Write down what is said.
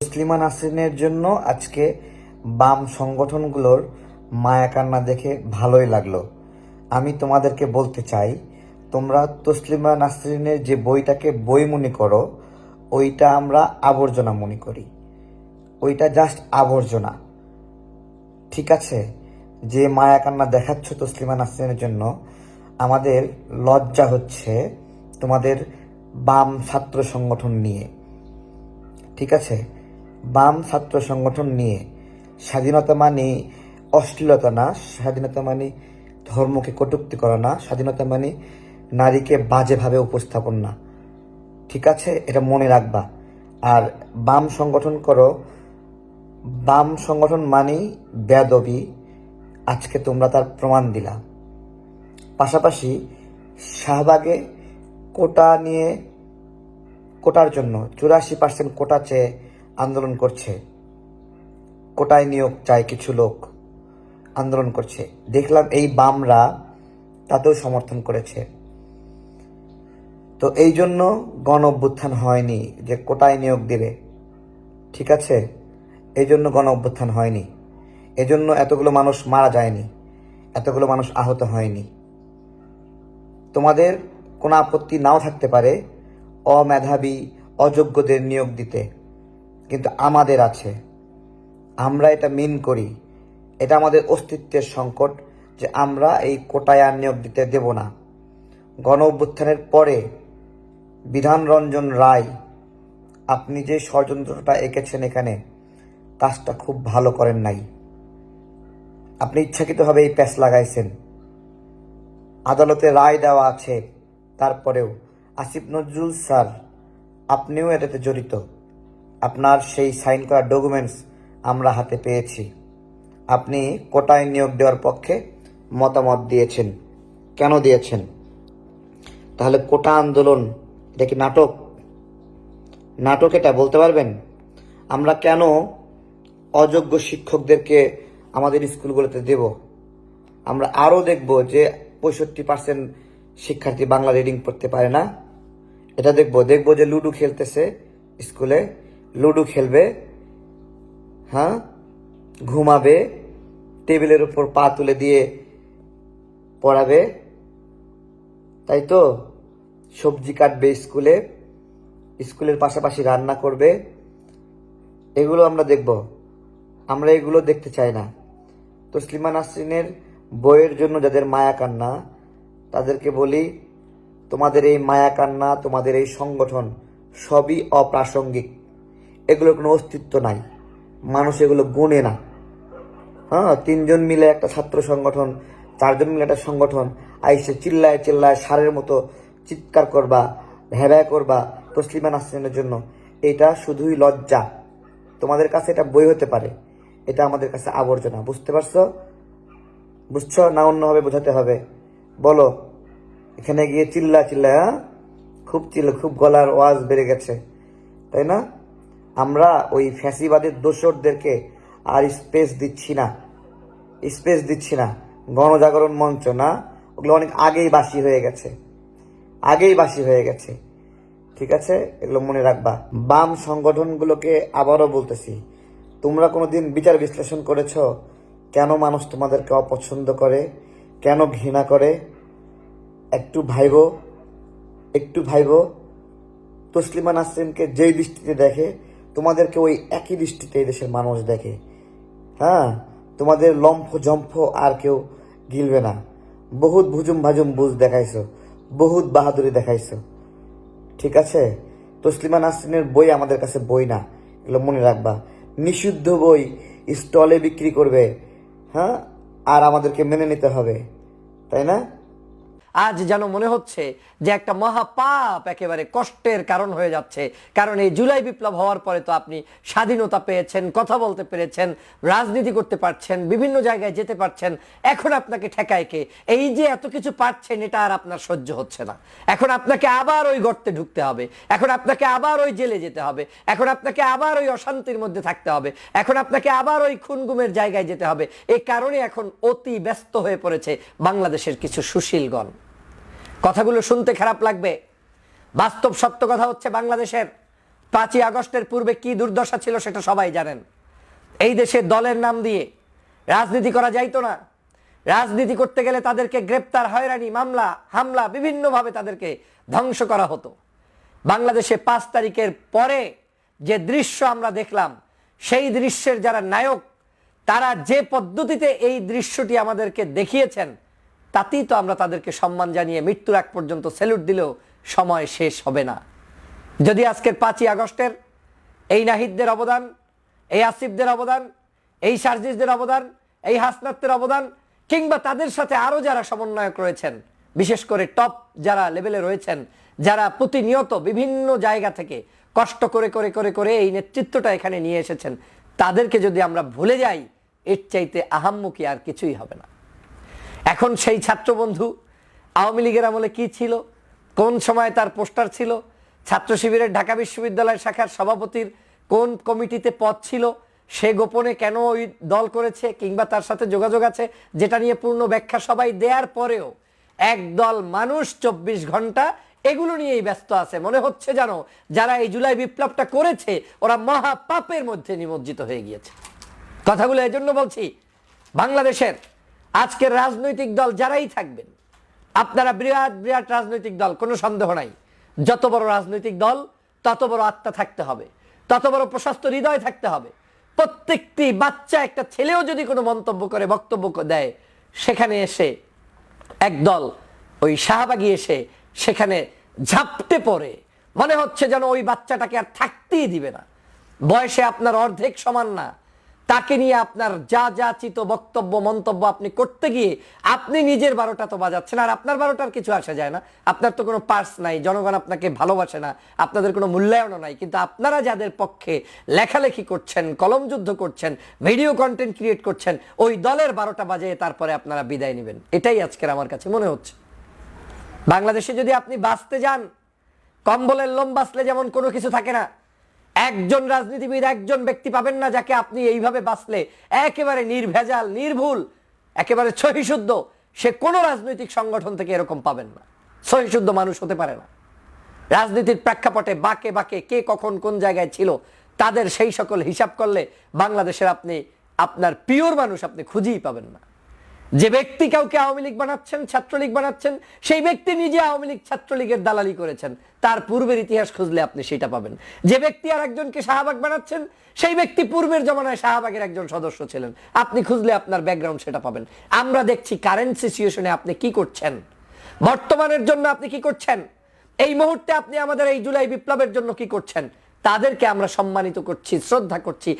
তসলিমা নাসরিনের জন্য আজকে বাম সংগঠনগুলোর মায়া কান্না দেখে ভালোই লাগল। আমি তোমাদেরকে বলতে চাই, তোমরা তসলিমা নাসরিনের যে বইটাকে বই মনে করো, ওইটা আমরা আবর্জনা মনে করি। ওইটা জাস্ট আবর্জনা। ঠিক আছে? যে মায়া কান্না দেখাচ্ছ তসলিমা নাসরিনের জন্য, আমাদের লজ্জা হচ্ছে তোমাদের বাম ছাত্র সংগঠন নিয়ে। ঠিক আছে? বাম ছাত্র সংগঠন নিয়ে স্বাধীনতা মানে অশ্লীলতা না, স্বাধীনতা মানে ধর্মকে কটুক্তি করা না, স্বাধীনতা মানে নারীকে বাজেভাবে উপস্থাপন না। ঠিক আছে? এটা মনে রাখবা। আর বাম সংগঠন করো। বাম সংগঠন মানেই বেদবি। আজকে তোমরা তার প্রমাণ দিলা। পাশাপাশি শাহবাগে কোটা নিয়ে, কোটার জন্য চুরাশি পার্সেন্ট কোটা চেয়ে আন্দোলন করছে। কোটায় নিয়োগ চায় কিছু লোক আন্দোলন করছে। দেখলাম এই বামরা তাতেও সমর্থন করেছে। তো এই জন্য গণ অভ্যুত্থান হয়নি যে কোটায় নিয়োগ দিবে। ঠিক আছে? এই জন্য গণ অভ্যুত্থান হয়নি। এজন্য এতগুলো মানুষ মারা যায়নি। এতগুলো মানুষ আহত হয়নি। তোমাদের কোনো আপত্তি নাও থাকতে পারে, অমেধাবী, অযোগ্যদের নিয়োগ দিতে। কিন্তু আমাদের আছে। আমরা এটা মিন করি। এটা আমাদের অস্তিত্বের সংকট যে আমরা এই কোটায় আর নিয়োগ দিতে দেব না। গণ অভ্যুত্থানের পরে বিধান রঞ্জন রায়, আপনি যে ষড়যন্ত্রটা এঁকেছেন এখানে, কাজটা খুব ভালো করেন নাই। আপনি ইচ্ছাকৃতভাবে এই প্যাচ লাগাইছেন। আদালতে রায় দেওয়া আছে। তারপরেও, আসিফ নজরুল স্যার, আপনিও এটাতে জড়িত। আপনার সেই সাইন করা ডকুমেন্টস আমরা হাতে পেয়েছি। আপনি কোটায় নিয়োগ দেওয়ার পক্ষে মতামত দিয়েছেন। কেন দিয়েছেন? তাহলে কোটা আন্দোলন, এটা কি নাটক? নাটক এটা, বলতে পারবেন? আমরা কেন অযোগ্য শিক্ষকদেরকে আমাদের স্কুলগুলোতে দেব? আমরা আরও দেখব যে পঁয়ষট্টি পার্সেন্ট শিক্ষার্থী বাংলা রিডিং পড়তে পারে না। এটা দেখব দেখব যে লুডো খেলতেছে স্কুলে। লুডো খেলবে হ্যাঁ? ঘুমাবে, টেবিলের উপর পা তুলে দিয়ে পড়াবে। তাই তো? সবজি কাটবে স্কুলে, স্কুলের পাশাপাশি রান্না করবে। এগুলো আমরা দেখব। আমরা এগুলো দেখতে চাই না। তো তসলিমা নাসরিনের বইয়ের জন্য যাদের মায়া কান্না তাদেরকে বলি, তোমাদের এই মায়া কান্না, তোমাদের এই সংগঠন সবই অপ্রাসঙ্গিক। এগুলোর কোনো অস্তিত্ব নাই। মানুষ এগুলো গুনে না। হ্যাঁ তিনজন মিলে একটা ছাত্র সংগঠন, চারজন মিলে একটা সংগঠন, আইসে চিল্লায় চিল্লায় সারের মতো চিৎকার করবা ভ্যাভ্যা করবা তসলিমা নাসরিনের জন্য। এটা শুধুই লজ্জা। তোমাদের কাছে এটা বই হতে পারে। এটা আমাদের কাছে আবর্জনা। বুঝতে পারছ? বুঝছ? না অন্যভাবে বোঝাতে হবে। বলো। এখানে গিয়ে চিল্লা চিল্লা হ্যাঁ? খুব চিল্লা, খুব গলার ওয়াজ বেড়ে গেছে, তাই না? আমরা ওই ফ্যাসিবাদের দোসরদেরকে আর স্পেস দিচ্ছি না, স্পেস দিচ্ছি না। গণজাগরণ মঞ্চ, না? ওগুলো অনেক আগেই বাসি হয়ে গেছে, আগেই বাসি হয়ে গেছে, ঠিক আছে? এগুলো মনে রাখবা। বাম সংগঠনগুলোকে আবারও বলতেছি, তোমরা কোনো দিন বিচার বিশ্লেষণ করেছ কেন মানুষ তোমাদেরকে অপছন্দ করে, কেন ঘৃণা করে? একটু ভাইব একটু ভাইব। তসলিমা নাসরিনকে যেই দৃষ্টিতে দেখে, তোমাদেরকে ওই একই দৃষ্টিতে এই দেশের মানুষ দেখে। হ্যাঁ তোমাদের লম্ফ জম্ফ আর কেউ গিলবে না। বহুত ভুজুম ভাজুম বুঝ দেখাইছো, বহুত বাহাদুরি দেখাইছো। ঠিক আছে? তসলিমা নাসরিনের বই আমাদের কাছে বই না, এগুলো মনে রাখবা। নিষিদ্ধ বই স্টলে বিক্রি করবে হ্যাঁ? আর আমাদেরকে মেনে নিতে হবে, তাই না? আজ যেন মনে হচ্ছে যে একটা মহাপাপ একেবারে কষ্টের কারণ হয়ে যাচ্ছে। কারণ এই জুলাই বিপ্লব হওয়ার পরে তো আপনি স্বাধীনতা পেয়েছেন, কথা বলতে পেরেছেন, রাজনীতি করতে পারছেন, বিভিন্ন জায়গায় যেতে পারছেন। এখন আপনাকে ঠেকায় কে? এই যে এত কিছু পাচ্ছেন এটা আর আপনার সহ্য হচ্ছে না। এখন আপনাকে আবার ওই গর্তে ঢুকতে হবে। এখন আপনাকে আবার ওই জেলে যেতে হবে। এখন আপনাকে আবার ওই অশান্তির মধ্যে থাকতে হবে। এখন আপনাকে আবার ওই খুনগুমের জায়গায় যেতে হবে। এই কারণে এখন অতি ব্যস্ত হয়ে পড়েছে বাংলাদেশের কিছু সুশীলগণ। কথাগুলো শুনতে খারাপ লাগবে। বাস্তব সত্য কথা হচ্ছে বাংলাদেশের পাঁচই আগস্টের পূর্বে কি দুর্দশা ছিল সেটা সবাই জানেন। এই দেশে দলের নাম দিয়ে রাজনীতি করা যাইতো না। রাজনীতি করতে গেলে তাদেরকে গ্রেপ্তার, হয়রানি, মামলা, হামলা বিভিন্নভাবে তাদেরকে ধ্বংস করা হতো। বাংলাদেশে পাঁচ তারিখের পরে যে দৃশ্য আমরা দেখলাম, সেই দৃশ্যের যারা নায়ক, তারা যে পদ্ধতিতে এই দৃশ্যটি আমাদেরকে দেখিয়েছেন তাতেই তো আমরা তাদেরকে সম্মান জানিয়ে মৃত্যুর আগ পর্যন্ত স্যালুট দিলেও সময় শেষ হবে না। যদি আজকের পাঁচই আগস্টের এই নাহিদদের অবদান, এই আসিফদের অবদান, এই সার্জিসদের অবদান, এই হাসনাতের অবদান, কিংবা তাদের সাথে আরও যারা সমন্বয়ক রয়েছেন, বিশেষ করে টপ যারা লেভেলে রয়েছেন, যারা প্রতিনিয়ত বিভিন্ন জায়গা থেকে কষ্ট করে করে করে করে এই নেতৃত্বটা এখানে নিয়ে এসেছেন, তাদেরকে যদি আমরা ভুলে যাই, এর চাইতে আহাম্মুখী আর কিছুই হবে না। এখন সেই ছাত্রবন্ধু আওয়ামী লীগের আমলে কি ছিল? কোন সময় তার পোস্টার ছিল? ছাত্র শিবিরের ঢাকা বিশ্ববিদ্যালয় শাখার সভাপতির কোন কমিটিতে পদ ছিল? সে গোপনে কেন ওই দল করেছে কিংবা তার সাথে যোগাযোগ আছে? যেটা নিয়ে পূর্ণ ব্যাখ্যা সবাই দেওয়ার পরেও একদল মানুষ চব্বিশ ঘণ্টা এগুলো নিয়েই ব্যস্ত আছে। মনে হচ্ছে জানো যারা এই জুলাই বিপ্লবটা করেছে, ওরা মহা পাপের মধ্যে নিমজ্জিত হয়ে গিয়েছে। কথাগুলো এজন্য বলছি, বাংলাদেশের আজকের রাজনৈতিক দল যারাই থাকবেন, আপনারা বিরাট বিরাট রাজনৈতিক দল, কোনো সন্দেহ নাই। যত বড় রাজনৈতিক দল, তত বড় আত্মা থাকতে হবে। তত বড় প্রশস্ত হৃদয় থাকতে হবে। প্রত্যেকটি বাচ্চা একটা ছেলেও যদি কোনো মন্তব্য করে, বক্তব্য দেয়, সেখানে এসে একদল ওই শাহবাগি এসে সেখানে ঝাপটে পড়ে। মনে হচ্ছে যেন ওই বাচ্চাটাকে আর থাকতেই দিবে না। বয়সে আপনার অর্ধেক সমান না। তাকে নিয়ে আপনার যা যা চিত বক্তব্য, মন্তব্য আপনি করতে গিয়ে আপনি নিজের বারোটা তো বাজাচ্ছেন, আর আপনার বারোটার কিছু আসা যায় না। আপনার তো কোনো পার্স নাই, জনগণ আপনাকে ভালোবাসে না, আপনাদের কোনো মূল্যায়নও নাই, কিন্তু আপনারা যাদের পক্ষে লেখালেখি করছেন, কলম যুদ্ধ করছেন, ভিডিও কন্টেন্ট ক্রিয়েট করছেন, ওই দলের বারোটা বাজে তারপরে আপনারা বিদায় নেবেন। এটাই আজকের আমার কাছে মনে হচ্ছে। বাংলাদেশে যদি আপনি বাঁচতে যান, কম্বলের লোম বাঁচলে যেমন কোনো কিছু থাকে না একজন রাজনীতিবিদ একজন ব্যক্তি পাবেন না যাকে আপনি এইভাবে বাঁচলে। একেবারে নির্ভেজাল, নির্ভুল, একেবারে সহিশুদ্ধ। সে কোনো রাজনৈতিক সংগঠন থেকে এরকম পাবেন না। সহিশুদ্ধ মানুষ হতে পারে না। রাজনীতির প্রেক্ষাপটে বাকে বাকে কে কখন কোন জায়গায় ছিল, তাদের সেই সকল হিসাব করলে বাংলাদেশের আপনি, আপনার পিওর মানুষ আপনি খুঁজেই পাবেন না। যে ব্যক্তি কাউকে আওয়ামী লীগ বানাচ্ছেন, ছাত্রলীগ বানাচ্ছেন, সেই ব্যক্তি নিজে আওয়ামী লীগ, ছাত্রলীগের দালালি করেছেন। তার পূর্বের ইতিহাস খুঁজলে আপনি সেটা পাবেন। যে ব্যক্তি আর একজনকে শাহবাগ বানাচ্ছেন, সেই ব্যক্তি পূর্বের জমানায় শাহবাগের একজন সদস্য ছিলেন। আপনি খুঁজলে আপনার ব্যাকগ্রাউন্ড সেটা পাবেন। আমরা দেখছি কারেন্ট সিচুয়েশনে আপনি কি করছেন? বর্তমানের জন্য আপনি কি করছেন? এই মুহূর্তে আপনি আমাদের এই জুলাই বিপ্লবের জন্য কি করছেন? তাদেরকে আমরা সম্মানিত করছি, শ্রদ্ধা করছি।